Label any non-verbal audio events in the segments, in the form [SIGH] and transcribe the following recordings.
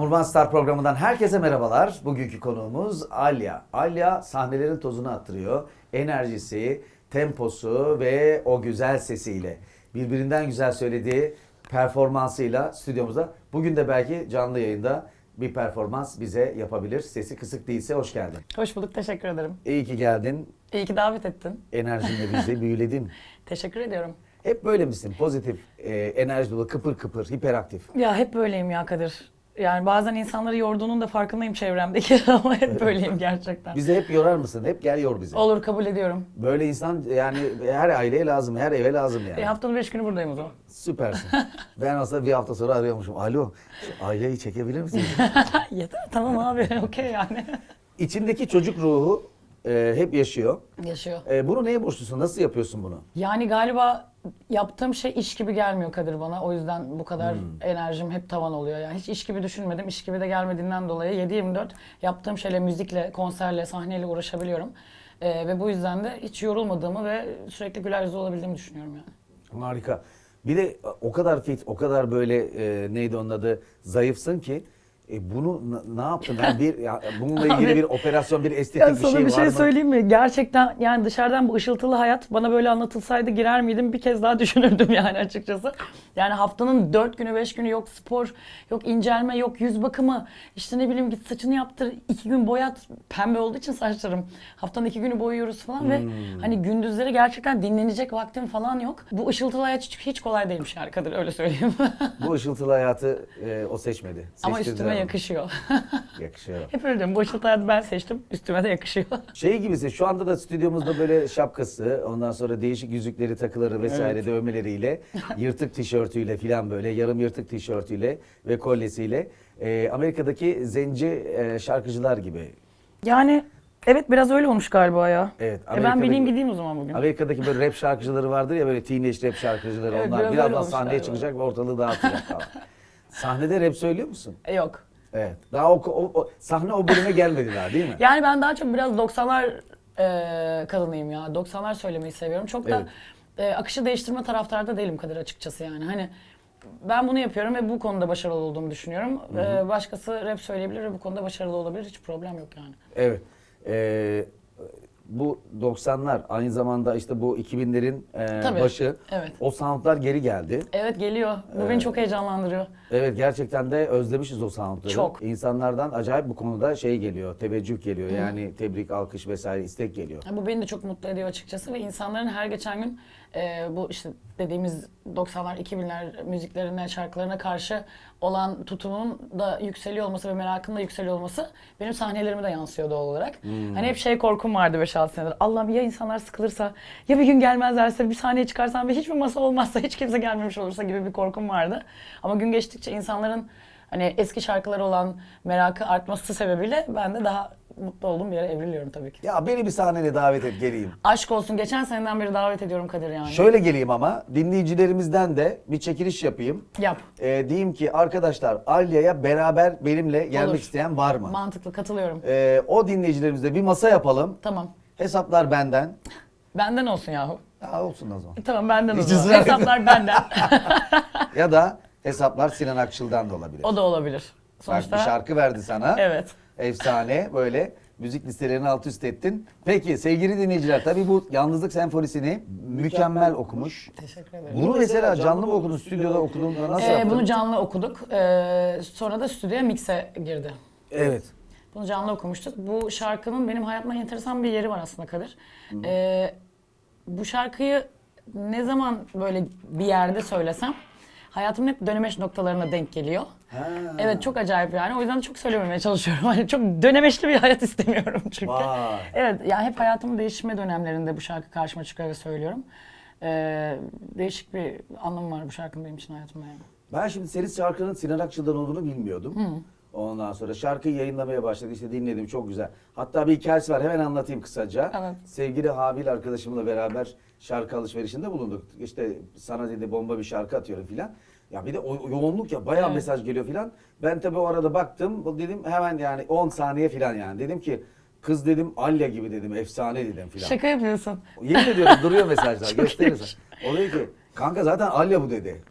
Yağmurban Star programından herkese merhabalar. Bugünkü konuğumuz Alya. Alya sahnelerin tozunu attırıyor. Enerjisi, temposu ve o güzel sesiyle birbirinden güzel söylediği performansıyla stüdyomuzda. Bugün de belki canlı yayında bir performans bize yapabilir. Sesi kısık değilse hoş geldin. Hoş bulduk, teşekkür ederim. İyi ki geldin. İyi ki davet ettin. Enerjinle bizi [LAUGHS] büyüledin. Teşekkür ediyorum. Hep böyle misin? Pozitif, e, enerji dolu, kıpır kıpır, hiperaktif. Ya hep böyleyim ya Kadir. Yani bazen insanları yorduğunun da farkındayım çevremdeki [LAUGHS] ama hep böyleyim gerçekten. Bizi hep yorar mısın? Hep gel yor bizi. Olur kabul ediyorum. Böyle insan yani her aileye lazım, her eve lazım yani. E, haftanın beş günü buradayım o zaman. Süpersin. [LAUGHS] ben aslında bir hafta sonra arıyormuşum. Alo, şu aileyi çekebilir misiniz? [LAUGHS] Yeter tamam abi okey yani. İçindeki çocuk ruhu e, hep yaşıyor. Yaşıyor. E, bunu neye borçlusun? Nasıl yapıyorsun bunu? Yani galiba yaptığım şey iş gibi gelmiyor Kadir bana. O yüzden bu kadar enerjim hep tavan oluyor. Yani hiç iş gibi düşünmedim. İş gibi de gelmediğinden dolayı 7-24 yaptığım şeyle müzikle, konserle, sahneyle uğraşabiliyorum. Ee, ve bu yüzden de hiç yorulmadığımı ve sürekli güler yüzlü olabildiğimi düşünüyorum yani. Harika. Bir de o kadar fit, o kadar böyle e, neydi onun adı zayıfsın ki e, bunu ne yaptın? Ben bir ya, bununla ilgili Abi- bir operasyon, bir estetik bir sana şey bir var şey mı? söyleyeyim mi? Gerçekten yani dışarıdan bu ışıltılı hayat bana böyle anlatılsaydı girer miydim bir kez daha [LAUGHS] düşünürdüm yani açıkçası. Yani haftanın dört günü beş günü yok spor, yok incelme, yok yüz bakımı. işte ne bileyim git saçını yaptır, iki gün boyat. Pembe olduğu için saçlarım. Haftanın iki günü boyuyoruz falan ve Hmm. hani gündüzleri gerçekten dinlenecek vaktim falan yok. Bu ışıltılı hayat hiç, hiç kolay değilmiş yani Kadir öyle söyleyeyim. [LAUGHS] Bu ışıltılı hayatı e, o seçmedi. Ama Seçtirdiler üstüme. Yakışıyor. [LAUGHS] Yakışıyor. Hep öyle diyorum. Bu hayatı ben seçtim. Üstüme de yakışıyor. [LAUGHS] Şey gibisin şu anda da stüdyomuzda böyle şapkası, ondan sonra değişik yüzükleri, takıları vesaire dövmeleriyle, [LAUGHS] yırtık tişörtüyle filan böyle yarım yırtık tişörtüyle ve kolyesiyle e, Amerika'daki zenci e, şarkıcılar gibi. Yani evet biraz öyle olmuş galiba ya. Evet, E ben bineyim gideyim o zaman bugün. Amerika'daki böyle rap şarkıcıları vardır ya böyle teenage rap şarkıcıları Evet, onlar biraz birazdan sahneye galiba. çıkacak ve ortalığı dağıtacak falan. Sahnede rap söylüyor musun? E, yok. Evet. Daha o, o- o- sahne o bölüme gelmedi daha değil mi? [LAUGHS] Yani ben daha çok biraz 90'lar e, kadınıyım ya. 90'lar söylemeyi seviyorum. Çok da e, akışı değiştirme taraftarda değilim Kadir açıkçası yani. Hani ben bunu yapıyorum ve bu konuda başarılı olduğumu düşünüyorum. E, başkası rap söyleyebilir ve bu konuda başarılı olabilir. Hiç problem yok yani. Evet. Ee, bu 90'lar aynı zamanda işte bu 2000'lerin e, Tabii, başı. evet. O soundlar geri geldi. Evet geliyor. Bu beni çok heyecanlandırıyor. Evet gerçekten de özlemişiz o soundları. Çok. İnsanlardan acayip bu konuda şey geliyor, teveccüh geliyor. Yani tebrik, alkış vesaire istek geliyor. Ya Bu beni de çok mutlu ediyor açıkçası ve insanların her geçen gün e, bu işte dediğimiz 90'lar 2000'ler müziklerine, şarkılarına karşı olan tutumun da yükseliyor olması ve merakın da yükseliyor olması benim sahnelerime de yansıyor doğal olarak. Hani hep şey korkum vardı 5-6 senedir. Allah'ım ya insanlar sıkılırsa, ya bir gün gelmezlerse, bir sahneye çıkarsam ve hiçbir masa olmazsa, hiç kimse gelmemiş olursa gibi bir korkum vardı. Ama gün geçtikçe insanların hani eski şarkılara olan merakı artması sebebiyle ben de daha mutlu olduğum bir yere evriliyorum tabii ki. Ya beni bir sahneye davet et geleyim. Aşk olsun. Geçen seneden beri davet ediyorum Kadir yani. Şöyle geleyim ama dinleyicilerimizden de bir çekiliş yapayım. Yap. Ee, diyeyim ki arkadaşlar Alya'ya beraber benimle gelmek Olur. isteyen var mı? Mantıklı katılıyorum. Ee, o dinleyicilerimizle bir masa yapalım. Tamam. Hesaplar benden. Benden olsun yahu. Ya olsun o zaman. Tamam benden Hiç ısrar etme. Hesaplar benden. [LAUGHS] ya da hesaplar Sinan Akçıl'dan da olabilir. o da olabilir. Bak Sonuçta. bir şarkı verdi sana. Evet. Efsane böyle müzik listelerini alt üst ettin. Peki sevgili dinleyiciler tabii bu Yalnızlık Senfonisi'ni mükemmel okumuş. Teşekkür ederim. Bunu mesela canlı mı okudun, stüdyoda okudun, nasıl Ee, yaptın? bunu canlı okuduk. Ee, sonra da stüdyoya mixe girdi. Evet. Bunu canlı okumuştuk. Bu şarkının benim hayatımda enteresan bir yeri var aslında Kadir. Ee, bu şarkıyı ne zaman böyle bir yerde söylesem hayatımın hep dönemeç noktalarına denk geliyor. Ha. Evet çok acayip yani. O yüzden çok söylememeye çalışıyorum. [LAUGHS] Hani çok dönemeçli bir hayat istemiyorum çünkü. Vay. Evet yani hep hayatımın değişme dönemlerinde bu şarkı karşıma çıkıyor ve söylüyorum. Ee, değişik bir anlamı var bu şarkının benim için hayatımda yani. Ben şimdi senin şarkının Sinan Akçıl'dan olduğunu bilmiyordum. Ondan sonra şarkıyı yayınlamaya başladı. İşte dinledim çok güzel. Hatta bir hikayesi var hemen anlatayım kısaca. Evet. Sevgili Habil arkadaşımla beraber şarkı alışverişinde bulunduk. İşte sana dedi bomba bir şarkı atıyorum filan. Ya bir de o yoğunluk ya bayağı Evet. mesaj geliyor filan. Ben tabii o arada baktım dedim hemen yani 10 saniye filan yani. Dedim ki kız dedim Alya gibi dedim efsane dedim filan. Şaka yapıyorsun. Yemin ediyorum duruyor mesajlar [LAUGHS] gösterirsen. O dedi ki kanka zaten Alya bu dedi.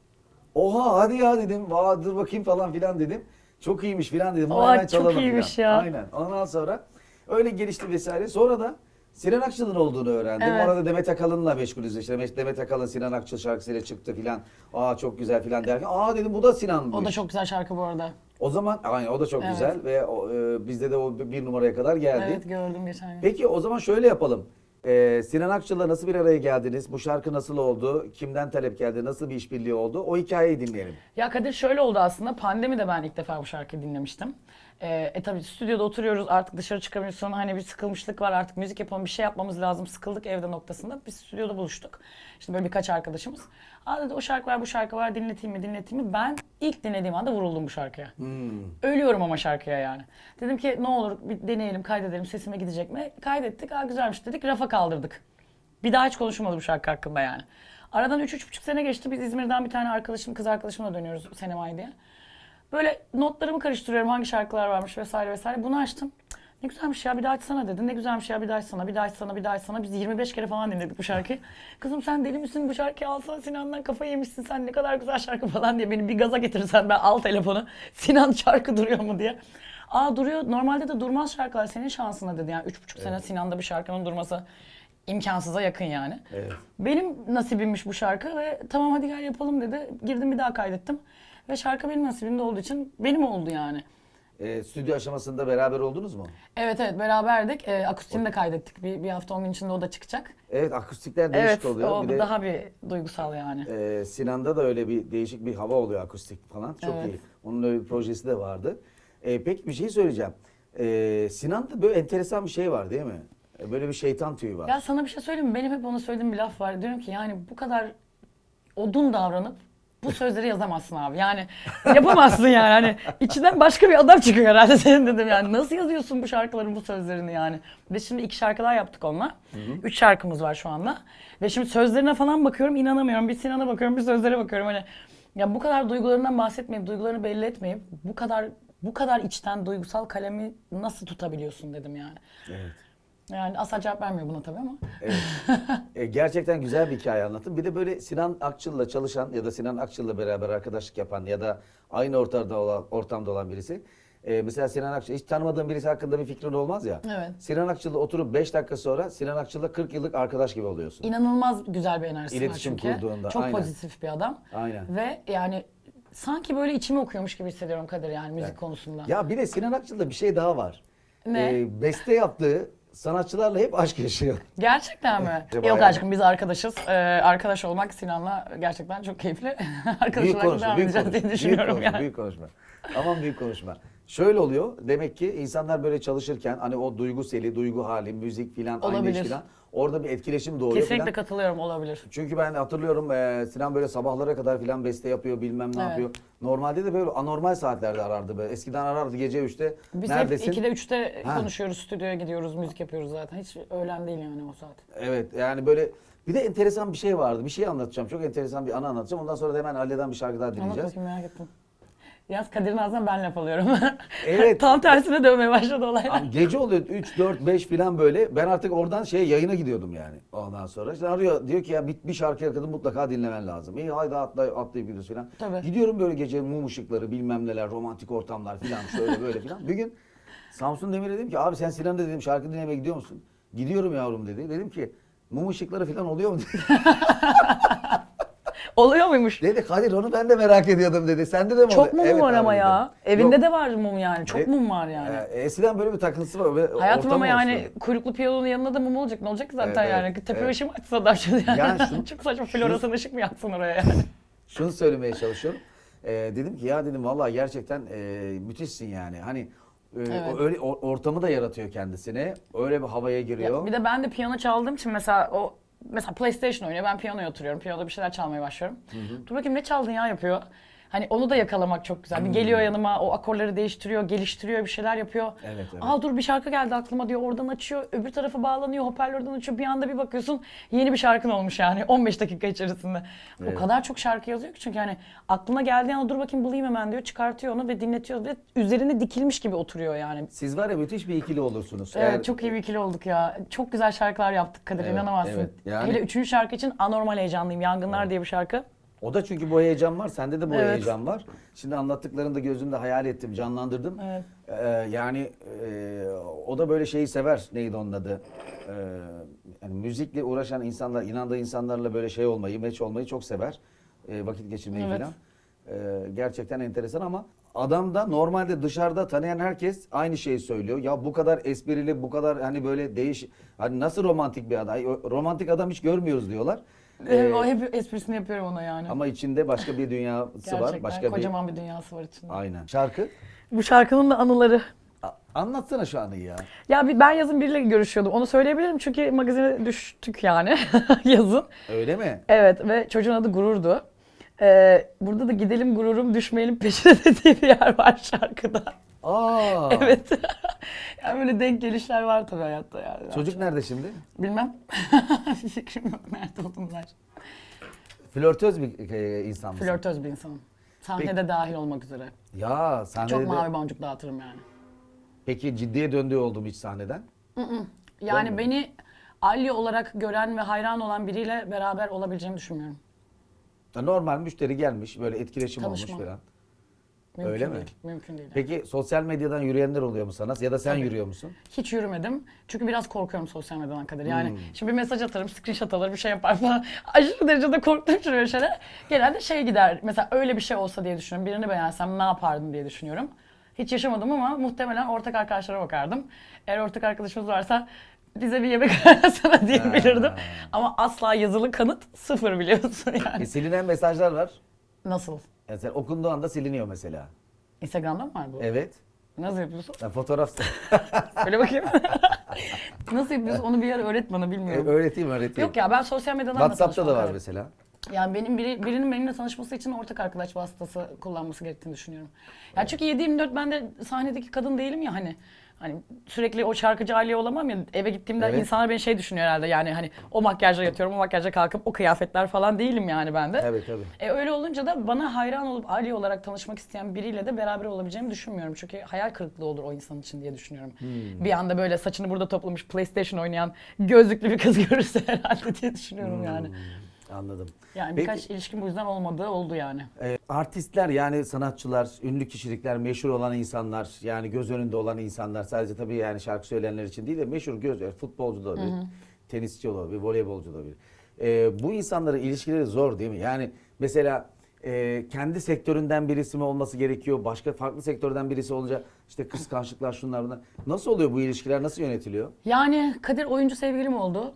Oha hadi ya dedim. Vaa dur bakayım falan filan dedim. Çok iyiymiş filan dedim. Oha, çok iyiymiş filan. ya. Aynen. Ondan sonra öyle gelişti vesaire. Sonra da Sinan Akçıl'ın olduğunu öğrendim. Evet. Orada Demet Akalın'la meşgulüz işte. Demet- Akalın Sinan Akçıl şarkısıyla çıktı filan. Aa çok güzel filan derken aa dedim bu da Sinan bu O da çok güzel şarkı bu arada. O zaman aynen o da çok Evet. güzel ve o, e, bizde de o bir numaraya kadar geldi. Evet gördüm geçen gün. Peki o zaman şöyle yapalım. Ee, Sinan Akçıl'la nasıl bir araya geldiniz? Bu şarkı nasıl oldu? Kimden talep geldi? Nasıl bir işbirliği oldu? O hikayeyi dinleyelim. Ya Kadir şöyle oldu aslında. Pandemide ben ilk defa bu şarkıyı dinlemiştim. Ee, e tabii stüdyoda oturuyoruz artık dışarı çıkamıyoruz. Sonra hani bir sıkılmışlık var artık müzik yapalım bir şey yapmamız lazım. Sıkıldık evde noktasında. Biz stüdyoda buluştuk. İşte böyle birkaç arkadaşımız. Aa dedi o şarkı var bu şarkı var dinleteyim mi dinleteyim mi? Ben ilk dinlediğim anda vuruldum bu şarkıya. Ölüyorum ama şarkıya yani. Dedim ki ne olur bir deneyelim kaydedelim sesime gidecek mi? Kaydettik aa güzelmiş dedik rafa kaldırdık. Bir daha hiç konuşmadı bu şarkı hakkında yani. Aradan 3-3,5 sene geçti. Biz İzmir'den bir tane arkadaşım, kız arkadaşımla dönüyoruz Senemay diye. Böyle notlarımı karıştırıyorum hangi şarkılar varmış vesaire vesaire. Bunu açtım. Ne güzelmiş ya bir daha açsana dedi. Ne güzelmiş ya bir daha açsana, bir daha açsana, bir daha açsana. Biz 25 kere falan dinledik bu şarkıyı. Kızım sen deli misin bu şarkıyı alsana Sinan'dan kafayı yemişsin sen ne kadar güzel şarkı falan diye beni bir gaza getirirsen ben al telefonu. [LAUGHS] Sinan şarkı duruyor mu diye. Aa duruyor. Normalde de durmaz şarkılar senin şansına dedi. Yani üç buçuk sene Sinan'da bir şarkının durması imkansıza yakın yani. Evet. Benim nasibimmiş bu şarkı ve tamam hadi gel yapalım dedi. Girdim bir daha kaydettim. Ve şarkı benim nasibimde olduğu için benim oldu yani. Ee, stüdyo aşamasında beraber oldunuz mu? Evet evet beraberdik. E, akustiğini de kaydettik. Bir, bir hafta onun içinde o da çıkacak. Evet akustikler değişik evet oluyor. o bir de daha bir duygusal yani. e, Sinan'da da öyle bir değişik bir hava oluyor akustik falan. Çok Evet. iyi. Onun öyle bir projesi de vardı. E, peki bir şey söyleyeceğim. E, Sinan'da böyle enteresan bir şey var değil mi? E, Böyle bir şeytan tüyü var. Ya sana bir şey söyleyeyim mi? Benim hep ona söylediğim bir laf var. Diyorum ki yani bu kadar odun davranıp bu sözleri yazamazsın abi. Yani yapamazsın yani. Hani içinden başka bir adam çıkıyor herhalde senin dedim yani. Nasıl yazıyorsun bu şarkıların bu sözlerini yani? Biz şimdi iki şarkılar yaptık onunla. Üç şarkımız var şu anda. Ve şimdi sözlerine falan bakıyorum inanamıyorum. Bir Sinan'a bakıyorum bir sözlere bakıyorum. Hani ya bu kadar duygularından bahsetmeyip, duygularını belli etmeyip bu kadar bu kadar içten duygusal kalemi nasıl tutabiliyorsun dedim yani. Evet. Yani asla cevap vermiyor buna tabii ama. Evet. [LAUGHS] E, gerçekten güzel bir hikaye anlattın. Bir de böyle Sinan Akçıl'la çalışan ya da Sinan Akçıl'la beraber arkadaşlık yapan ya da aynı ortamda olan, ortamda olan birisi. E, mesela Sinan Akçıl, hiç tanımadığın birisi hakkında bir fikrin olmaz ya. Evet. Sinan Akçıl'la oturup 5 dakika sonra Sinan Akçıl'la 40 yıllık arkadaş gibi oluyorsun. İnanılmaz güzel bir enerjisi İletişim var çünkü. kurduğunda, Çok aynen. pozitif bir adam. Aynen. Ve yani sanki böyle içimi okuyormuş gibi hissediyorum Kadir yani müzik konusunda. Ya bir de Sinan Akçıl'da bir şey daha var. Ne? E, beste yaptığı sanatçılarla hep aşk yaşıyor. Gerçekten mi? Evet, Yok bayağı. aşkım biz arkadaşız. Ee, arkadaş olmak Sinan'la gerçekten çok keyifli. [LAUGHS] arkadaş büyük olarak konuşma, devam büyük edeceğiz konuşma, diye büyük düşünüyorum konuşma, yani. büyük konuşma. Aman büyük konuşma. Şöyle oluyor, demek ki insanlar böyle çalışırken hani o duygu seli, duygu hali, müzik filan, aynı iş Olabilir. filan orada bir etkileşim doğuyor Kesinlikle filan. katılıyorum olabilir. Çünkü ben hatırlıyorum e, Sinan böyle sabahlara kadar filan beste yapıyor bilmem ne Evet. yapıyor. Normalde de böyle anormal saatlerde arardı böyle. Eskiden arardı gece 3'te. Biz Neredesin? hep 2'de 3'te Ha. konuşuyoruz, stüdyoya gidiyoruz, müzik yapıyoruz zaten. Hiç öğlen değil yani o saat. Evet yani böyle bir de enteresan bir şey vardı. Bir şey anlatacağım. Çok enteresan bir anı anlatacağım. Ondan sonra da hemen Ali'den bir şarkı daha Anlat dinleyeceğiz. bakayım merak ettim. Yalnız Kadir'in ağzından ben laf alıyorum. [LAUGHS] Evet. Tam tersine dönmeye başladı olay. Abi gece oluyor 3 4 5 falan böyle. Ben artık oradan şey yayına gidiyordum yani. Ondan sonra işte arıyor diyor ki ya bir, bir şarkı yakaladım mutlaka dinlemen lazım. İyi haydi atla, atlayıp gidiyoruz falan. Tabii. Gidiyorum böyle gece mum ışıkları bilmem neler romantik ortamlar falan şöyle böyle falan. Bir gün Samsun Demir'e dedim ki abi sen Sinan'da dedim şarkı dinlemeye gidiyor musun? Gidiyorum yavrum dedi. Dedim ki mum ışıkları falan oluyor mu dedi. [LAUGHS] Oluyor muymuş? dedi Kadir onu ben de merak ediyordum dedi. Sende de mi Çok oluyor? mum Evet var abi ama dedim. ya. Evinde Yok, de var mum yani. Çok E, mum var yani. e, eskiden böyle bir takıntısı var. Böyle Hayatım ortam ama yani oluştu. kuyruklu piyanonun yanında da mum olacak. Ne olacak ki zaten Evet, yani? evet, Tepe evet. ışığı mı açsa da şimdi yani? Yani [LAUGHS] şu- Çok saçma floresan ışık mı yaksın oraya yani? [LAUGHS] Şunu söylemeye çalışıyorum. Ee, dedim ki ya dedim vallahi gerçekten e, müthişsin yani. Hani e, Evet. o- öyle o- ortamı da yaratıyor kendisine. Öyle bir havaya giriyor. Ya bir de ben de piyano çaldığım için mesela o mesela PlayStation oynuyor. Ben piyanoya oturuyorum. Piyanoda bir şeyler çalmaya başlıyorum. Dur bakayım ne çaldın ya yapıyor. Hani onu da yakalamak çok güzel. Bir geliyor yanıma o akorları değiştiriyor, geliştiriyor, bir şeyler yapıyor. Evet, evet. Aa dur bir şarkı geldi aklıma diyor. Oradan açıyor, öbür tarafa bağlanıyor, hoparlörden açıyor. Bir anda bir bakıyorsun yeni bir şarkın olmuş yani [LAUGHS] 15 dakika içerisinde. Evet. O kadar çok şarkı yazıyor ki çünkü hani aklına geldiği anda dur bakayım bulayım hemen diyor. Çıkartıyor onu ve dinletiyor ve üzerine dikilmiş gibi oturuyor yani. Siz var ya müthiş bir ikili olursunuz. Evet Eğer- çok iyi bir ikili olduk ya. Çok güzel şarkılar yaptık Kadir Evet, inanamazsın. evet. Yani- Hele üçüncü şarkı için anormal heyecanlıyım. Yangınlar diye bir şarkı. O da çünkü bu heyecan var. Sende de bu Evet. heyecan var. Şimdi anlattıklarını da gözümde hayal ettim, canlandırdım. Evet. Ee, yani e, o da böyle şeyi sever. Neydi onun adı? Ee, yani müzikle uğraşan insanlar, inandığı insanlarla böyle şey olmayı, meç olmayı çok sever. Ee, vakit geçirmeyi Evet. falan. Ee, gerçekten enteresan ama adam da normalde dışarıda tanıyan herkes aynı şeyi söylüyor. Ya bu kadar esprili, bu kadar hani böyle değiş hani nasıl romantik bir adam? Romantik adam hiç görmüyoruz diyorlar. Ee, o hep esprisini yapıyorum ona yani. ama içinde başka bir dünyası Gerçekten var. Başka kocaman bir... dünyası var içinde. bir Aynen. Şarkı Bu şarkının da anıları. A- anlatsana şu anı ya. Ya bir, ben yazın biriyle görüşüyordum. Onu söyleyebilirim çünkü magazine düştük yani [LAUGHS] yazın. Öyle mi? Evet ve çocuğun adı Gurur'du. Ee, burada da gidelim gururum düşmeyelim peşine [LAUGHS] dediği bir yer var şarkıda. Aa. [LAUGHS] Evet. [LAUGHS] yani böyle denk gelişler var tabii hayatta yani. Çocuk nerede şimdi? Bilmem. [LAUGHS] bir fikrim yok nerede olduğunu dair. Flörtöz bir e, insan mısın? Flörtöz bir insanım. Sahnede dahil olmak üzere. Ya sahnede Çok de- mavi boncuk dağıtırım yani. Peki ciddiye döndüğü oldu mu hiç sahneden? Yani beni Ali olarak gören ve hayran olan biriyle beraber olabileceğimi düşünmüyorum. Ya Normal müşteri gelmiş böyle etkileşim Tanışma. olmuş falan. Mümkün Öyle mi? değil. Mümkün değil. Peki sosyal medyadan yürüyenler oluyor mu sana? Ya da sen yürüyor musun? Hiç yürümedim. Çünkü biraz korkuyorum sosyal medyadan kadar. Yani Hmm. şimdi bir mesaj atarım, screenshot alır, bir şey yapar falan. [LAUGHS] Aşırı derecede korktuğum için öyle şeyler. Genelde şey gider. Mesela öyle bir şey olsa diye düşünüyorum. Birini beğensem ne yapardım diye düşünüyorum. Hiç yaşamadım ama muhtemelen ortak arkadaşlara bakardım. Eğer ortak arkadaşımız varsa bize bir yemek [LAUGHS] ayarlasana diyebilirdim. Ama asla yazılı kanıt sıfır biliyorsun E, yani. silinen mesajlar var. Nasıl? Yani sen okunduğu anda siliniyor mesela. Instagram'da mı var bu? Evet. Nasıl yapıyorsun? Yani fotoğraf [LAUGHS] Söyle bakayım. [LAUGHS] Nasıl yapıyorsun? Onu bir yer öğret bana bilmiyorum. öğreteyim öğreteyim. Yok ya ben sosyal medyadan da WhatsApp'ta da var evet. mesela. Yani benim biri, birinin benimle tanışması için ortak arkadaş vasıtası kullanması gerektiğini düşünüyorum. Yani çünkü 7-24 ben de sahnedeki kadın değilim ya hani. Hani sürekli o şarkıcı aile olamam ya eve gittiğimde Evet. insanlar beni şey düşünüyor herhalde yani hani o makyajla yatıyorum o makyajla kalkıp o kıyafetler falan değilim yani ben de. Evet tabii. E öyle olunca da bana hayran olup Ali olarak tanışmak isteyen biriyle de beraber olabileceğimi düşünmüyorum. Çünkü hayal kırıklığı olur o insan için diye düşünüyorum. Hmm. Bir anda böyle saçını burada toplamış PlayStation oynayan gözlüklü bir kız görürse [LAUGHS] herhalde diye düşünüyorum yani. Anladım. Yani. Peki- birkaç ilişkim bu yüzden olmadığı oldu yani. E, artistler yani sanatçılar, ünlü kişilikler, meşhur olan insanlar, yani göz önünde olan insanlar sadece tabii yani şarkı söyleyenler için değil de meşhur göz, yani futbolcu da olabilir, tenisçi olabilir, voleybolcu da olabilir. E, bu insanların ilişkileri zor değil mi? Yani mesela e, kendi sektöründen birisi mi olması gerekiyor, başka farklı sektörden birisi olunca işte kıskançlıklar şunlar bunlar. Nasıl oluyor bu ilişkiler, nasıl yönetiliyor? Yani Kadir oyuncu sevgilim oldu.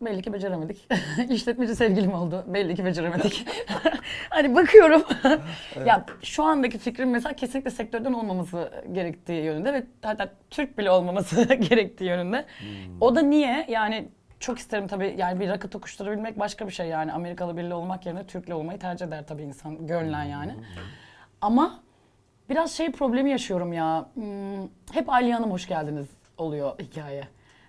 Belli ki beceremedik. [LAUGHS] İşletmeci sevgilim oldu. Belli ki beceremedik. [LAUGHS] hani bakıyorum. [LAUGHS] ya şu andaki fikrim mesela kesinlikle sektörden olmaması gerektiği yönünde ve hatta Türk bile olmaması gerektiği yönünde. O da niye? Yani çok isterim tabii yani bir rakı tokuşturabilmek başka bir şey yani. Amerikalı biriyle olmak yerine Türk'le olmayı tercih eder tabii insan gönlen yani. Ama biraz şey problemi yaşıyorum ya. Hmm, hep Aliye Hanım hoş geldiniz oluyor hikaye.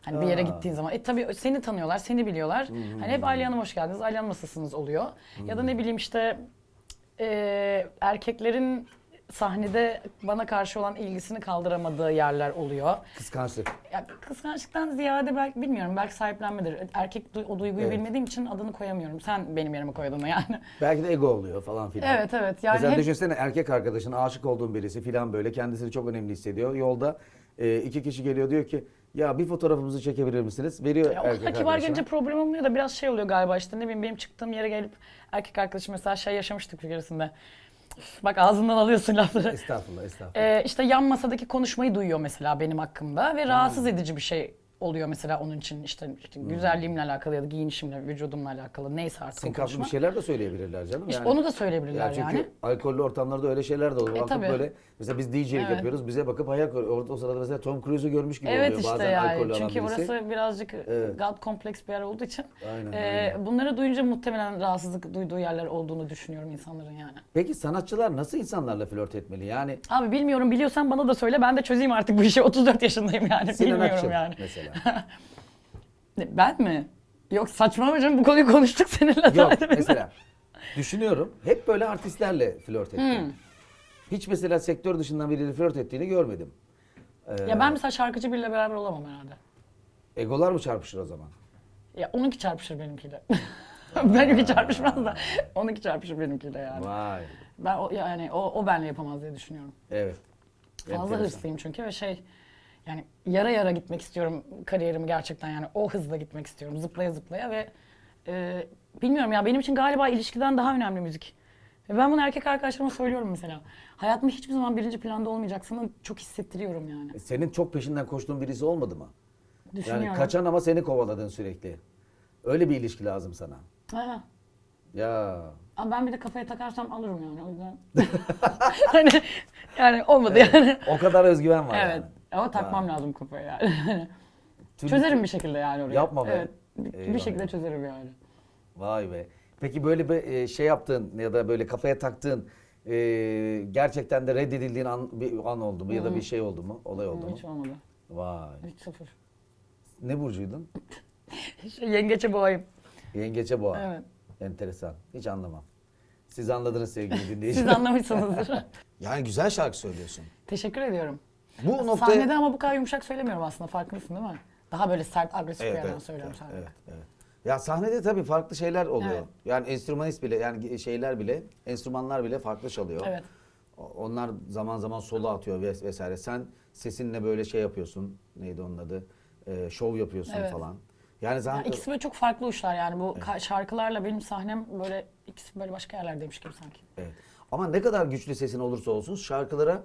Hani bir yere Aa. gittiğin zaman. E tabii seni tanıyorlar, seni biliyorlar. Hani hep Aliye Hanım hoş geldiniz, Aliye Hanım nasılsınız oluyor. Ya da ne bileyim işte e, erkeklerin sahnede bana karşı olan ilgisini kaldıramadığı yerler oluyor. Kıskançlık. Ya kıskançlıktan ziyade belki bilmiyorum belki sahiplenmedir. Erkek du- o duyguyu Evet. bilmediğim için adını koyamıyorum. Sen benim yerime koy adını yani. [LAUGHS] Belki de ego oluyor falan filan. Evet evet yani Mesela hep- düşünsene erkek arkadaşın aşık olduğun birisi filan böyle kendisini çok önemli hissediyor. Yolda e, iki kişi geliyor diyor ki ya bir fotoğrafımızı çekebilir misiniz? Veriyor Ya erkek kibar arkadaşına. gelince problem olmuyor da biraz şey oluyor galiba işte ne bileyim benim çıktığım yere gelip erkek arkadaşım mesela şey yaşamıştık bir keresinde. Bak ağzından alıyorsun lafları. Estağfurullah estağfurullah. Ee, işte yan masadaki konuşmayı duyuyor mesela benim hakkımda ve rahatsız edici bir şey oluyor mesela onun için işte, işte güzelliğimle alakalı ya da giyinişimle, vücudumla alakalı neyse artık Sinkaflı bir şeyler de söyleyebilirler canım. İşte yani. onu da söyleyebilirler Ya çünkü yani. alkollü ortamlarda öyle şeyler de olur. E, Bakıp tabii. böyle mesela biz DJ'lik Evet. yapıyoruz. Bize bakıp hayal kuruyor. O, sırada mesela Tom Cruise'u görmüş gibi Evet oluyor işte bazen yani alkollü çünkü birisi. burası birazcık Evet. God kompleks bir yer olduğu için Aynen, e, aynen. bunları duyunca muhtemelen rahatsızlık duyduğu yerler olduğunu düşünüyorum insanların yani. Peki sanatçılar nasıl insanlarla flört etmeli? Yani Abi bilmiyorum biliyorsan bana da söyle ben de çözeyim artık bu işi 34 yaşındayım yani Sinan bilmiyorum Akçıl yani. mesela. [LAUGHS] Ben mi? Yok saçmalama canım bu konuyu konuştuk seninle Yok mesela düşünüyorum hep böyle artistlerle flört etti. Hmm. Hiç mesela sektör dışından biriyle flört ettiğini görmedim. Ee, Ya ben mesela şarkıcı biriyle beraber olamam herhalde. Egolar mı çarpışır o zaman? Ya onunki çarpışır benimkiyle. [LAUGHS] benimki çarpışmaz da onunki çarpışır benimkiyle yani. Vay. Ben o yani o, o benle yapamaz diye düşünüyorum. Evet. Fazla Enteresan. hırslıyım çünkü ve şey yani yara yara gitmek istiyorum kariyerimi gerçekten yani o hızla gitmek istiyorum zıplaya zıplaya ve e, bilmiyorum ya benim için galiba ilişkiden daha önemli müzik. Ve ben bunu erkek arkadaşlarıma söylüyorum mesela. Hayatımda hiçbir zaman birinci planda olmayacaksın çok hissettiriyorum yani. Senin çok peşinden koştuğun birisi olmadı mı? Düşünüyorum. Yani kaçan ama seni kovaladın sürekli. Öyle bir ilişki lazım sana. Ha. Ya. Ama ben bir de kafaya takarsam alırım yani o yüzden. [LAUGHS] hani yani olmadı yani. O kadar özgüven var Evet. yani. Ama takmam lazım kafaya yani. [LAUGHS] Türlü- çözerim bir şekilde yani orayı. Yapma be. Evet. Bir, bir Eyvah, şekilde çözerim yani. Vay be. Peki böyle bir e, şey yaptığın ya da böyle kafaya taktığın e, gerçekten de reddedildiğin an, bir an oldu mu ya da bir şey oldu mu? Olay oldu mu? Hiç olmadı. Vay. Hiç sıfır. Ne burcuydun? [LAUGHS] Şey, yengeçe boğayım. Yengeçe boğa. Evet. Enteresan. Hiç anlamam. Siz anladınız sevgili [LAUGHS] Siz dinleyiciler. anlamışsınızdır. Yani güzel şarkı söylüyorsun. Teşekkür ediyorum. Bu noktaya... Sahnede ama bu kadar yumuşak söylemiyorum aslında farkındasın değil mi? Daha böyle sert, agresif bir yerden söylüyorum evet, sahnede. evet, evet. Ya sahnede tabii farklı şeyler oluyor. Evet. Yani enstrümanist bile yani şeyler bile, enstrümanlar bile farklı çalıyor. Evet. Onlar zaman zaman solo atıyor ves- vesaire. Sen sesinle böyle şey yapıyorsun. Neydi onun adı? Ee, şov yapıyorsun Evet. falan. Yani zaten Yani ikisi böyle çok farklı uçlar yani bu ka- şarkılarla benim sahnem böyle ikisi böyle başka yerlerdeymiş gibi sanki. Evet. Ama ne kadar güçlü sesin olursa olsun şarkılara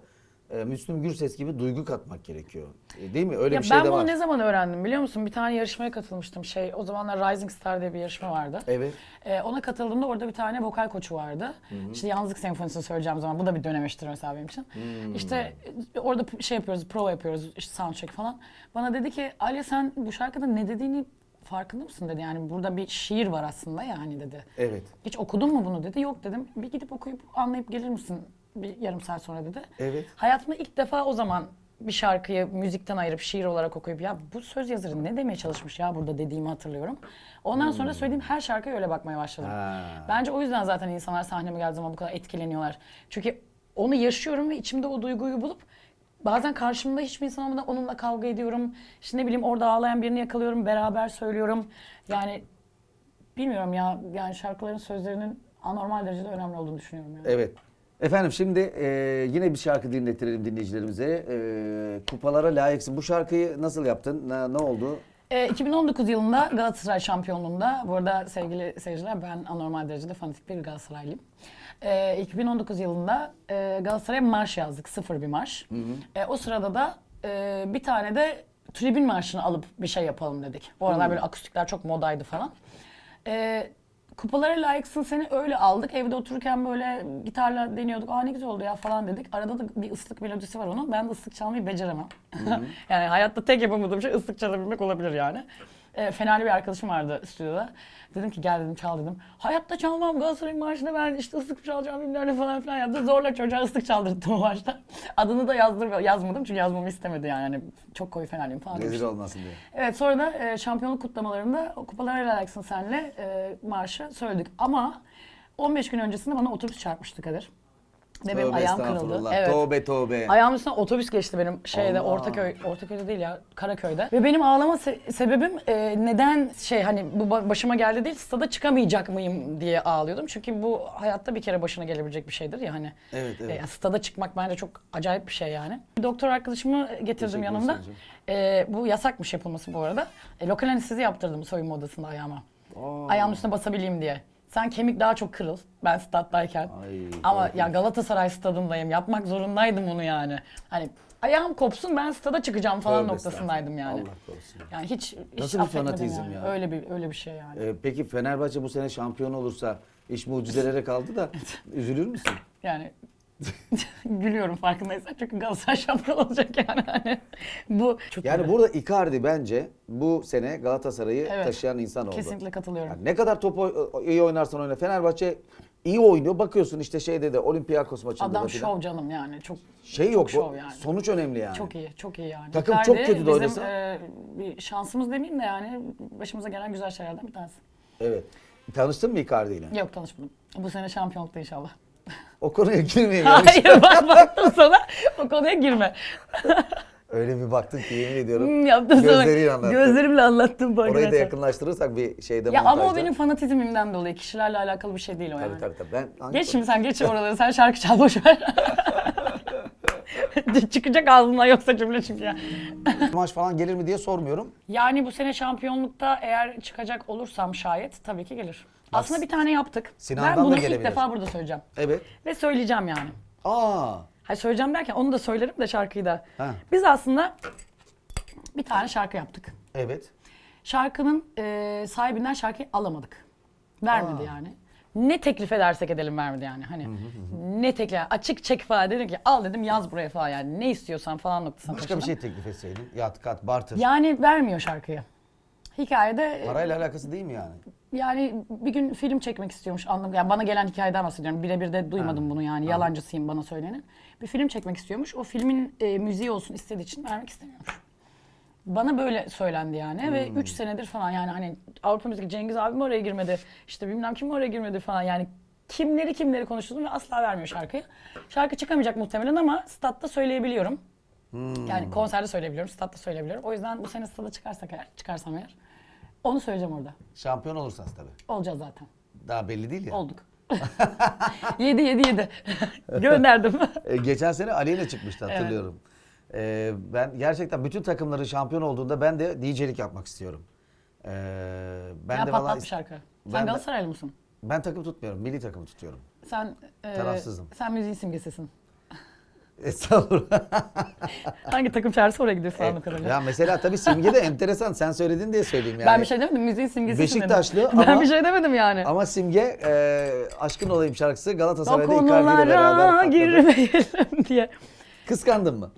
e, Müslüm Gürses gibi duygu katmak gerekiyor. E, değil mi? Öyle ya bir şey ben de bunu var. ne zaman öğrendim biliyor musun? Bir tane yarışmaya katılmıştım. Şey o zamanlar Rising Star diye bir yarışma vardı. Evet. Ee, ona katıldığımda orada bir tane vokal koçu vardı. İşte Yalnızlık Senfonisi'ni söyleyeceğim zaman. Bu da bir dönemeçtir mesela benim için. İşte e, orada şey yapıyoruz, prova yapıyoruz, işte soundcheck falan. Bana dedi ki, Alya sen bu şarkıda ne dediğini farkında mısın dedi. Yani burada bir şiir var aslında yani dedi. Evet. Hiç okudun mu bunu dedi. Yok dedim. Bir gidip okuyup anlayıp gelir misin bir yarım saat sonra dedi. Evet. Hayatımda ilk defa o zaman bir şarkıyı müzikten ayırıp şiir olarak okuyup ya bu söz yazarı ne demeye çalışmış ya burada dediğimi hatırlıyorum. Ondan sonra söylediğim her şarkıya öyle bakmaya başladım. Ha. Bence o yüzden zaten insanlar sahneme geldiği zaman bu kadar etkileniyorlar. Çünkü onu yaşıyorum ve içimde o duyguyu bulup bazen karşımda hiçbir insan olmadan onunla kavga ediyorum. İşte ne bileyim orada ağlayan birini yakalıyorum, beraber söylüyorum. Yani bilmiyorum ya yani şarkıların sözlerinin anormal derecede önemli olduğunu düşünüyorum yani. Evet. Efendim şimdi e, yine bir şarkı dinlettirelim dinleyicilerimize. E, kupalara layıksın. Bu şarkıyı nasıl yaptın? Ne, ne oldu? Ee, 2019 yılında Galatasaray şampiyonluğunda, bu arada sevgili seyirciler ben anormal derecede fanatik bir Galatasaraylıyım. Ee, 2019 yılında e, Galatasaray'a marş yazdık, sıfır bir marş. E, o sırada da e, bir tane de tribün marşını alıp bir şey yapalım dedik. O aralar böyle akustikler çok modaydı falan. E, kupalara layıksın seni öyle aldık. Evde otururken böyle gitarla deniyorduk. Aa ne güzel oldu ya falan dedik. Arada da bir ıslık melodisi var onun. Ben de ıslık çalmayı beceremem. [LAUGHS] yani hayatta tek yapamadığım şey ıslık çalabilmek olabilir yani. E, fenerli bir arkadaşım vardı stüdyoda. Dedim ki gel dedim çal dedim. Hayatta çalmam Galatasaray marşında ben işte ıslık çalacağım bilmem ne falan filan yaptı. Zorla çocuğa ıslık çaldırdım o maçta. [LAUGHS] Adını da yazdır, yazmadım çünkü yazmamı istemedi yani. Hani çok koyu fenerliyim falan. Rezil demiştim. olmasın diye. Evet sonra da e, şampiyonluk kutlamalarında o kupalarla layıksın senle e, marşı söyledik. Ama 15 gün öncesinde bana otobüs çarpmıştı Kadir. Ve benim Tövbe ayağım kırıldı. estağfurullah. Evet. Tövbe tövbe. Ayağımın üstüne otobüs geçti benim şeyde Allah. Ortaköy, Ortaköy'de değil ya Karaköy'de. Ve benim ağlama se- sebebim e, neden şey hani bu ba- başıma geldi değil stada çıkamayacak mıyım diye ağlıyordum. Çünkü bu hayatta bir kere başına gelebilecek bir şeydir ya hani. Evet, evet. E, stada çıkmak bence çok acayip bir şey yani. Bir doktor arkadaşımı getirdim Teşekkür yanımda. ederim. E, bu yasakmış yapılması bu arada. E, lokal anestezi yaptırdım soyunma odasında ayağıma. Ayağımın üstüne basabileyim diye. Sen kemik daha çok kırıl. Ben stat'tayken. Ay, Ama korkunç. ya Galatasaray stadındayım. Yapmak zorundaydım onu yani. Hani ayağım kopsun ben stada çıkacağım falan Tövbe noktasındaydım yani. Allah korusun. Yani hiç, hiç Nasıl bir affetmedim fanatizm yani. ya? Öyle bir öyle bir şey yani. E, peki Fenerbahçe bu sene şampiyon olursa iş mucizelere kaldı da [LAUGHS] üzülür müsün? Yani [LAUGHS] gülüyorum farkındaysan çünkü Galatasaray şampiyon olacak yani. Hani bu çok Yani burada Icardi bence bu sene Galatasaray'ı Evet. taşıyan insan oldu. kesinlikle katılıyorum. Yani ne kadar top oy- iyi oynarsan oyna. Fenerbahçe iyi oynuyor. Bakıyorsun işte şeyde de Olympiakos maçında Adam da filan. şov canım yani. Çok Şey yok. çok bu- şov yani. Sonuç önemli yani. Çok iyi, çok iyi yani. Takım Icardi çok kötü de bizim, oynasa- e, bir şansımız demeyeyim de yani başımıza gelen güzel şeylerden bir tanesi. Evet. Tanıştın mı Icardi ile? Yok tanışmadım. Bu sene şampiyonlukta inşallah. O konuya girmeyelim. [LAUGHS] Hayır bak baktım sana o konuya girme. [LAUGHS] Öyle bir baktın ki yemin ediyorum. Hmm, yaptım. Gözleriyle anlattın. Gözlerimle anlattım bu Orayı da yakınlaştırırsak bir şeyde Ya ama o montajda. benim fanatizmimden dolayı. Kişilerle alakalı bir şey değil o Tabii yani. tabii tabii. Ben hangi Geç şimdi sen geç oraları. Sen şarkı çal boş ver. [LAUGHS] Çıkacak ağzından yoksa cümle çünkü ya. Maç falan gelir mi diye sormuyorum. Yani bu sene şampiyonlukta eğer çıkacak olursam şayet tabii ki gelir. Aslında bir tane yaptık. Sinan'dan ben da bunu ilk gelebilir. defa burada söyleyeceğim. Evet. Ve söyleyeceğim yani. Aa. Hayır söyleyeceğim derken onu da söylerim de şarkıyı da. Ha. Biz aslında bir tane şarkı yaptık. Evet. Şarkının e, sahibinden şarkıyı alamadık. Vermedi yani. Ne teklif edersek edelim vermedi yani. Hani ne teklif açık çek falan dedim ki al dedim yaz buraya falan yani ne istiyorsan falan noktasına Başka bir taşıdım. şey teklif etseydin. Yat, kat, barter. Yani vermiyor şarkıyı. Hikayede e, Parayla alakası değil mi yani? yani bir gün film çekmek istiyormuş anlam yani bana gelen hikayeden bahsediyorum. Birebir de duymadım bunu yani yalancısıyım bana söylenin. Bir film çekmek istiyormuş. O filmin e, müziği olsun istediği için vermek istemiyormuş. Bana böyle söylendi yani ve 3 senedir falan yani hani Avrupa Müzik Cengiz abi mi oraya girmedi işte bilmem kim oraya girmedi falan yani kimleri kimleri konuşturdum ve asla vermiyor şarkıyı. Şarkı çıkamayacak muhtemelen ama statta söyleyebiliyorum. Yani konserde söyleyebiliyorum, statta söyleyebiliyorum. O yüzden bu sene stada çıkarsak eğer, çıkarsam eğer onu söyleyeceğim orada. Şampiyon olursanız tabii. Olacağız zaten. Daha belli değil ya. Olduk. [LAUGHS] yedi yedi yedi. [LAUGHS] Gönderdim. E, geçen sene Aleyna çıkmıştı hatırlıyorum. E, ben gerçekten bütün takımların şampiyon olduğunda ben de DJ'lik yapmak istiyorum. E, ben ya de patlat vallahi- bir şarkı. Ben Sen Galatasaraylı mısın? Ben takım tutmuyorum. Milli takımı tutuyorum. Sen e, Tarafsızım. Sen müziğin simgesisin. [LAUGHS] Estağfurullah. Hangi takım çağırırsa oraya gidiyorsun anladığım kadarıyla. ya mesela tabii simge de enteresan. Sen söyledin diye söyleyeyim yani. Ben bir şey demedim. Müziğin simgesisin Beşiktaşlı dedim. ama- [LAUGHS] Ben bir şey demedim yani. Ama simge e, Aşkın Olayım şarkısı Galatasaray'da Icardi ile beraber konulara patladı. girmeyelim [LAUGHS] diye. Kıskandın mı?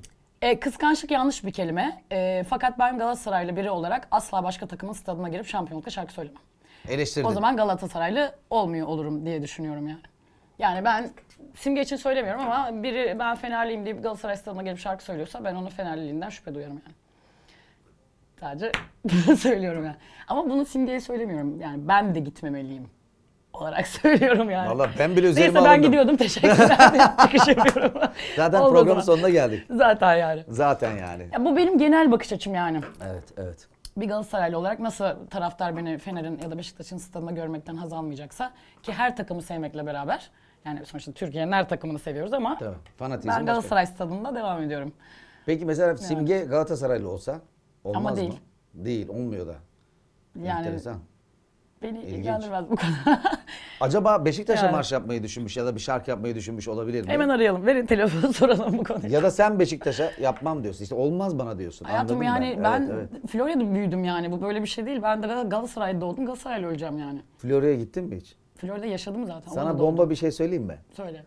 E, kıskançlık yanlış bir kelime. E, fakat ben Galatasaraylı biri olarak asla başka takımın stadına girip şampiyonlukta şarkı söylemem. Eleştirdin. O zaman Galatasaraylı olmuyor olurum diye düşünüyorum yani. Yani ben simge için söylemiyorum ama biri ben Fenerliyim deyip Galatasaray stadına gelip şarkı söylüyorsa ben onun Fenerliliğinden şüphe duyarım yani. Sadece [LAUGHS] söylüyorum yani. Ama bunu simgeye söylemiyorum. Yani ben de gitmemeliyim olarak [LAUGHS] söylüyorum yani. Valla ben bile üzerime Neyse ben alındım. gidiyordum teşekkürler [LAUGHS] çıkış yapıyorum. Zaten Oldu programın zaman. sonuna geldik. Zaten yani. Zaten yani. Ya bu benim genel bakış açım yani. Evet, evet. bir Galatasaraylı olarak nasıl taraftar beni Fener'in ya da Beşiktaş'ın stadında görmekten haz almayacaksa ki her takımı sevmekle beraber yani sonuçta Türkiye'nin her takımını seviyoruz ama Tabii. Fanatizm ben başka. Galatasaray stadında devam ediyorum. Peki mesela simge Galatasaraylı olsa olmaz Ama mı? değil. Olmuyor da. Yani Enteresan. beni İlginç. ilgilendirmez bu kadar. [LAUGHS] Acaba Beşiktaş'a Yani. marş yapmayı düşünmüş ya da bir şarkı yapmayı düşünmüş olabilir mi? Hemen arayalım. Verin telefonu [LAUGHS] soralım bu konuyu. Ya da sen Beşiktaş'a yapmam diyorsun. İşte olmaz bana diyorsun. Hayatım Anladın yani ben Evet, evet. Florya'da büyüdüm yani. Bu böyle bir şey değil. Ben de Galatasaray'da doğdum. Galatasaray'la öleceğim yani. Florya'ya gittin mi hiç? Florya'da yaşadım zaten. Sana bomba doğdum. bir şey söyleyeyim mi? Söyle.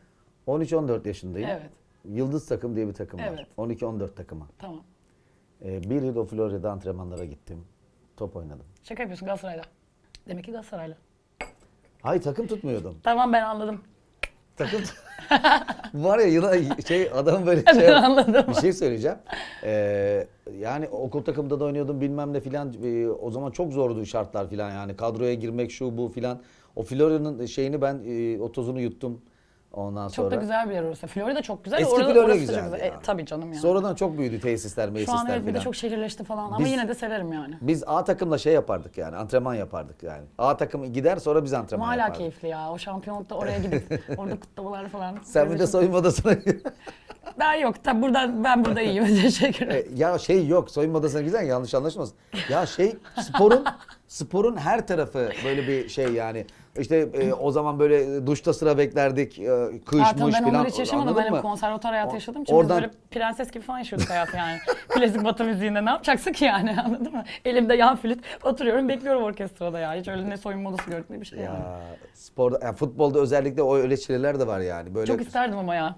13-14 yaşındayım. Evet. Yıldız takım diye bir takım var. Evet. 12-14 takıma. Tamam. Ee, bir yıl o Florya'da antrenmanlara gittim. Top oynadım. Şaka yapıyorsun Galatasaray'da. Demek ki Galatasaray'la. Hayır takım tutmuyordum. Tamam ben anladım. Takım [LAUGHS] var ya yıla şey adam böyle [LAUGHS] şey Anladım. bir şey söyleyeceğim. Ee, yani okul takımında da oynuyordum bilmem ne filan. Ee, o zaman çok zordu şartlar filan yani kadroya girmek şu bu filan. O Florya'nın şeyini ben e, o tozunu yuttum ondan Çok sonra. da güzel bir yer orası. Florida çok güzel. Eski Orada- Florya orası da güzeldi çok güzel. yani. E, tabii canım yani. Sonradan çok büyüdü tesisler, Şu mesisler an evet bir de çok şehirleşti falan ama Biz- yine de severim yani. Biz A takımla şey yapardık yani antrenman yapardık yani. A takım gider sonra biz antrenman Ama hala yapardık. keyifli ya. O şampiyonlukta oraya gidip [LAUGHS] orada kutlamalar falan. Sen bir de soyunma odasına [LAUGHS] Ben yok. Tabii buradan ben burada iyiyim. [LAUGHS] Teşekkür ederim. Ya şey yok soyunma odasına güzel yanlış anlaşılmasın. Ya şey sporun sporun her tarafı böyle bir şey yani. İşte e, o zaman böyle duşta sıra beklerdik. E, kış Ha, tabii mış ben filan. onları hiç yaşamadım. Ben hep konservatuar hayatı yaşadığım için oradan- biz böyle prenses gibi falan yaşıyorduk hayatı yani. [LAUGHS] Klasik batı müziğinde ne yapacaksın ki yani [LAUGHS] anladın mı? Elimde yan flüt oturuyorum bekliyorum orkestrada ya. Hiç öyle ne soyunma odası gördük ne bir şey yani. Ya sporda yani futbolda özellikle o öyle çileler de var yani. Böyle Çok isterdim ama ya.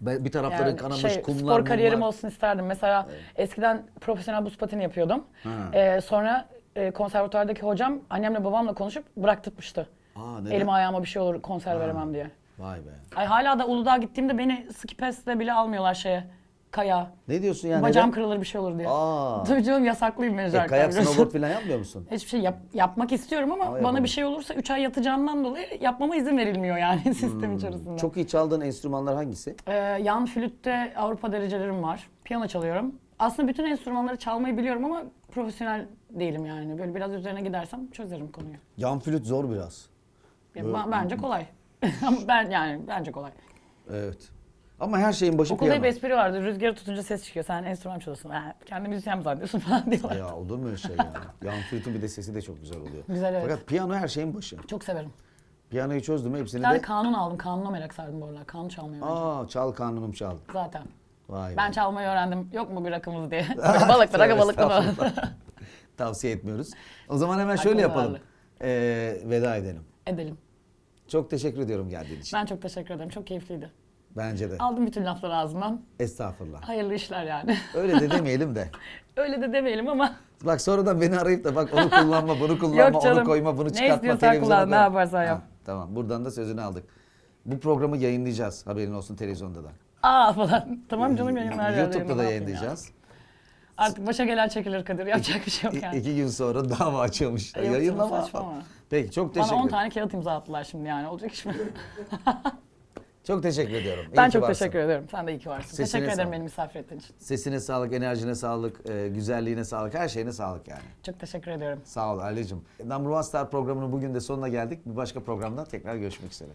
Bir tarafların Yani kanamış şey, kumlar. spor kariyerim mumlar. olsun isterdim. Mesela eskiden profesyonel buz pateni yapıyordum. Ee, sonra e, konservatuvardaki hocam annemle babamla konuşup bıraktırmıştı. Aa, neden? Elime ayağıma bir şey olur konser veremem diye. Vay be. Ay hala da Uludağ'a gittiğimde beni skipesle bile almıyorlar şeye. Kaya. Ne diyorsun yani? Bacağım neden? kırılır bir şey olur diye. Aa. Tabii canım yasaklıyım E, menajerlikten kayak snowboard [LAUGHS] falan yapmıyor musun? Hiçbir şey yap- yapmak istiyorum ama bana yapamam. bir şey olursa 3 ay yatacağımdan dolayı yapmama izin verilmiyor yani [LAUGHS] sistem içerisinde. Hmm. Çok iyi çaldığın enstrümanlar hangisi? Ee, yan flütte Avrupa derecelerim var. Piyano çalıyorum. Aslında bütün enstrümanları çalmayı biliyorum ama profesyonel değilim yani. Böyle biraz üzerine gidersem çözerim konuyu. Yan flüt zor biraz. Ya, ben- bence kolay. [LAUGHS] Ama ben yani bence kolay. Evet. Ama her şeyin başı Okulda hep piyano. espri vardı. Rüzgarı tutunca ses çıkıyor. Sen enstrüman çalıyorsun. Ha, kendi müzisyen mi zannediyorsun [LAUGHS] falan diyorlar. Ya olur mu öyle şey yani? Yan flütün bir de sesi de çok güzel oluyor. Güzel, evet. Fakat piyano her şeyin başı. Çok severim. Piyanoyu çözdüm Bir hepsini tane de. kanun aldım. Kanuna merak sardım bu aralar. Kanun çalmayı öğrendim. Aa çal kanunum çal. Zaten. Vay Ben be. çalmayı öğrendim. Yok mu bir rakımız diye. [LAUGHS] balıklı, rakı balıklı estağfurullah. [LAUGHS] Tavsiye etmiyoruz. O zaman hemen şöyle yapalım. Ee, veda edelim. Edelim. Çok teşekkür ediyorum geldiğin için. Ben çok teşekkür ederim. Çok keyifliydi. Bence de. Aldım bütün lafları ağzımdan. Estağfurullah. Hayırlı işler yani. [LAUGHS] Öyle de demeyelim de. Öyle de demeyelim ama. Bak sonradan beni arayıp da bak onu kullanma, bunu kullanma, onu koyma, bunu Ne çıkartma. istiyorsan televizyona kullan, ne yaparsan Ha, yap. Tamam buradan da sözünü aldık. Bu programı yayınlayacağız. Haberin olsun televizyonda da. Aa falan. Tamam canım yayınlar yerde. [LAUGHS] YouTube'da da ya? yayınlayacağız. Artık başa gelen çekilir Kadir. Yapacak bir şey yok yani. iki gün sonra dava açıyormuş. Yok Yayınlama. Peki çok Bana teşekkür 10 tane kağıt imza attılar şimdi yani. Olacak iş mi? [LAUGHS] Çok teşekkür ediyorum. İyi ben çok varsın. teşekkür ederim. Sen de iyi ki varsın. Sesine teşekkür ederim sağlık. beni misafir ettiğin için. Sesine sağlık, enerjine sağlık, e, güzelliğine sağlık, her şeyine sağlık yani. Çok teşekkür ediyorum. Sağ ol Ali'cim. Number One Star programının bugün de sonuna geldik. Bir başka programda tekrar görüşmek üzere.